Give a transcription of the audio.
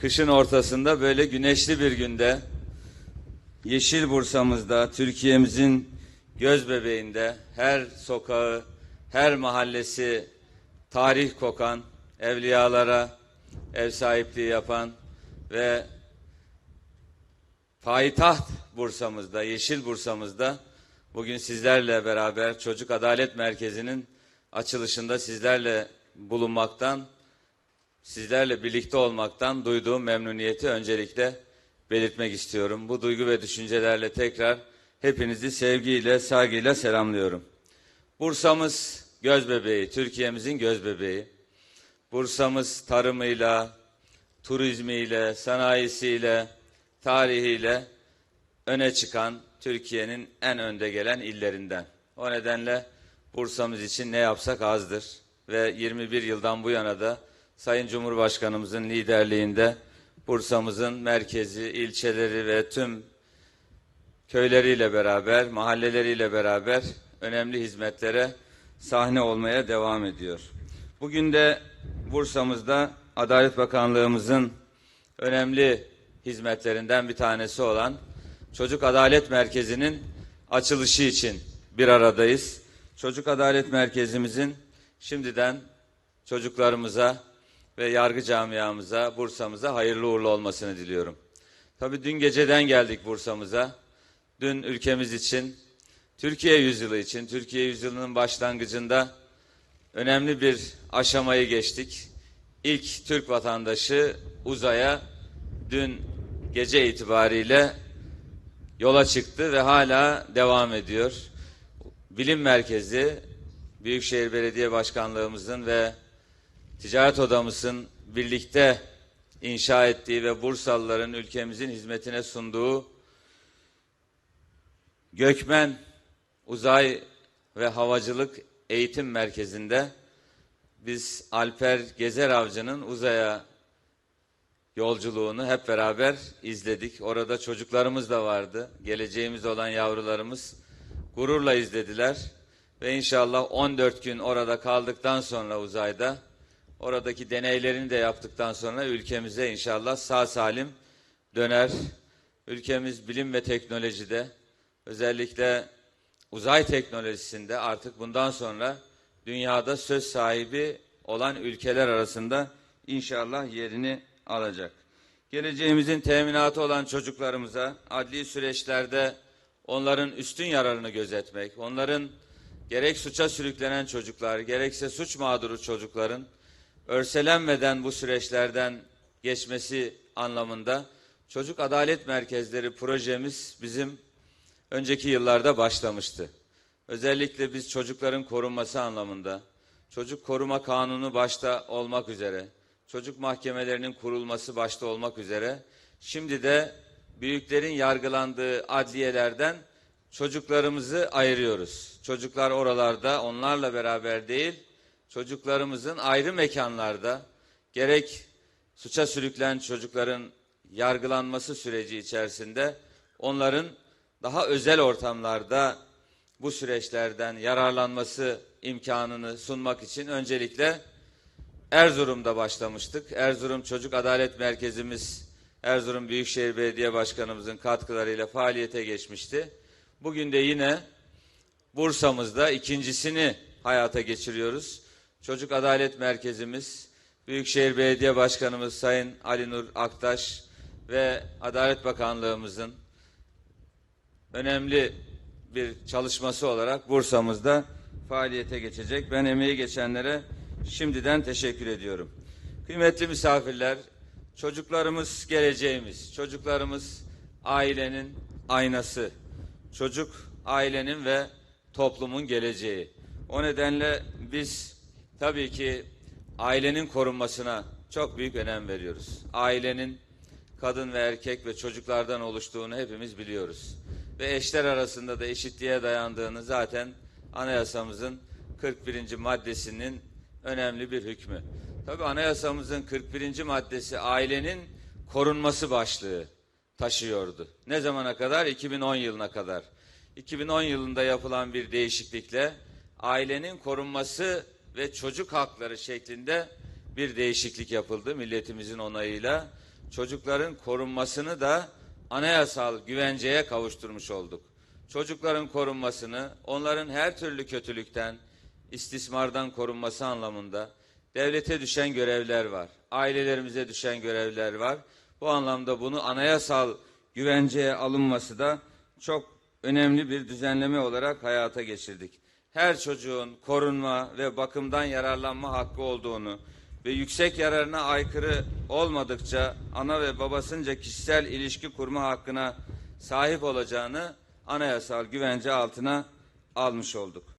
kışın ortasında böyle güneşli bir günde Yeşil Bursa'mızda Türkiye'mizin göz bebeğinde her sokağı, her mahallesi tarih kokan, evliyalara ev sahipliği yapan ve payitaht Bursa'mızda, Yeşil Bursa'mızda bugün sizlerle beraber Çocuk Adalet Merkezi'nin açılışında sizlerle bulunmaktan, sizlerle birlikte olmaktan duyduğum memnuniyeti öncelikle belirtmek istiyorum. Bu duygu ve düşüncelerle tekrar hepinizi sevgiyle, saygıyla selamlıyorum. Bursa'mız göz bebeği, Türkiye'mizin göz bebeği. Bursa'mız tarımıyla, turizmiyle, sanayisiyle, tarihiyle öne çıkan Türkiye'nin en önde gelen illerinden. O nedenle Bursa'mız için ne yapsak azdır. Ve 21 yıldan bu yana da Sayın Cumhurbaşkanımızın liderliğinde Bursa'mızın merkezi, ilçeleri ve tüm köyleriyle beraber, mahalleleriyle beraber önemli hizmetlere sahne olmaya devam ediyor. Bugün de Bursa'mızda Adalet Bakanlığımızın önemli hizmetlerinden bir tanesi olan Çocuk Adalet Merkezi'nin açılışı için bir aradayız. Çocuk Adalet Merkezimizin şimdiden çocuklarımıza ve yargı camiamıza, Bursa'mıza hayırlı uğurlu olmasını diliyorum. Tabii dün geceden geldik Bursa'mıza. Dün ülkemiz için, Türkiye yüzyılı için, Türkiye yüzyılının başlangıcında önemli bir aşamayı geçtik. İlk Türk vatandaşı uzaya dün gece itibariyle yola çıktı ve hala devam ediyor. Bilim Merkezi, Büyükşehir Belediye Başkanlığımızın ve Ticaret Odamızın birlikte inşa ettiği ve Bursalıların ülkemizin hizmetine sunduğu Gökmen Uzay ve Havacılık Eğitim Merkezi'nde biz Alper Gezer Avcı'nın uzaya yolculuğunu hep beraber izledik. Orada çocuklarımız da vardı. Geleceğimiz olan yavrularımız gururla izlediler. Ve inşallah 14 gün orada kaldıktan sonra uzayda oradaki deneylerini de yaptıktan sonra ülkemize inşallah sağ salim döner. Ülkemiz bilim ve teknolojide özellikle uzay teknolojisinde artık bundan sonra dünyada söz sahibi olan ülkeler arasında inşallah yerini alacak. Geleceğimizin teminatı olan çocuklarımıza adli süreçlerde onların üstün yararını gözetmek, onların gerek suça sürüklenen çocuklar, gerekse suç mağduru çocukların örselenmeden bu süreçlerden geçmesi anlamında Çocuk Adalet Merkezleri projemiz bizim önceki yıllarda başlamıştı. Özellikle biz çocukların korunması anlamında, çocuk koruma kanunu başta olmak üzere, çocuk mahkemelerinin kurulması başta olmak üzere, şimdi de büyüklerin yargılandığı adliyelerden çocuklarımızı ayırıyoruz. Çocuklar oralarda onlarla beraber değil, çocuklarımızın ayrı mekanlarda gerek suça sürüklen çocukların yargılanması süreci içerisinde onların daha özel ortamlarda bu süreçlerden yararlanması imkanını sunmak için öncelikle Erzurum'da başlamıştık. Erzurum Çocuk Adalet Merkezimiz Erzurum Büyükşehir Belediye Başkanımızın katkılarıyla faaliyete geçmişti. Bugün de yine Bursa'mızda ikincisini hayata geçiriyoruz. Çocuk Adalet Merkezimiz Büyükşehir Belediye Başkanımız Sayın Ali Nur Aktaş ve Adalet Bakanlığımızın önemli bir çalışması olarak Bursa'mızda faaliyete geçecek. Ben emeği geçenlere şimdiden teşekkür ediyorum. Kıymetli misafirler, çocuklarımız geleceğimiz, çocuklarımız ailenin aynası, çocuk ailenin ve toplumun geleceği. O nedenle biz tabii ki ailenin korunmasına çok büyük önem veriyoruz. Ailenin kadın ve erkek ve çocuklardan oluştuğunu hepimiz biliyoruz. Ve eşler arasında da eşitliğe dayandığını zaten anayasamızın 41. maddesinin önemli bir hükmü. Tabii anayasamızın 41. maddesi ailenin korunması başlığı taşıyordu. Ne zamana kadar? 2010 yılına kadar. 2010 yılında yapılan bir değişiklikle ailenin korunması ve çocuk hakları şeklinde bir değişiklik yapıldı milletimizin onayıyla. çocukların korunmasını da anayasal güvenceye kavuşturmuş olduk. Çocukların korunmasını, onların her türlü kötülükten, istismardan korunması anlamında devlete düşen görevler var. Ailelerimize düşen görevler var. Bu anlamda bunu anayasal güvenceye alınması da çok önemli bir düzenleme olarak hayata geçirdik. Her çocuğun korunma ve bakımdan yararlanma hakkı olduğunu ve yüksek yararına aykırı olmadıkça ana ve babasınca kişisel ilişki kurma hakkına sahip olacağını anayasal güvence altına almış olduk.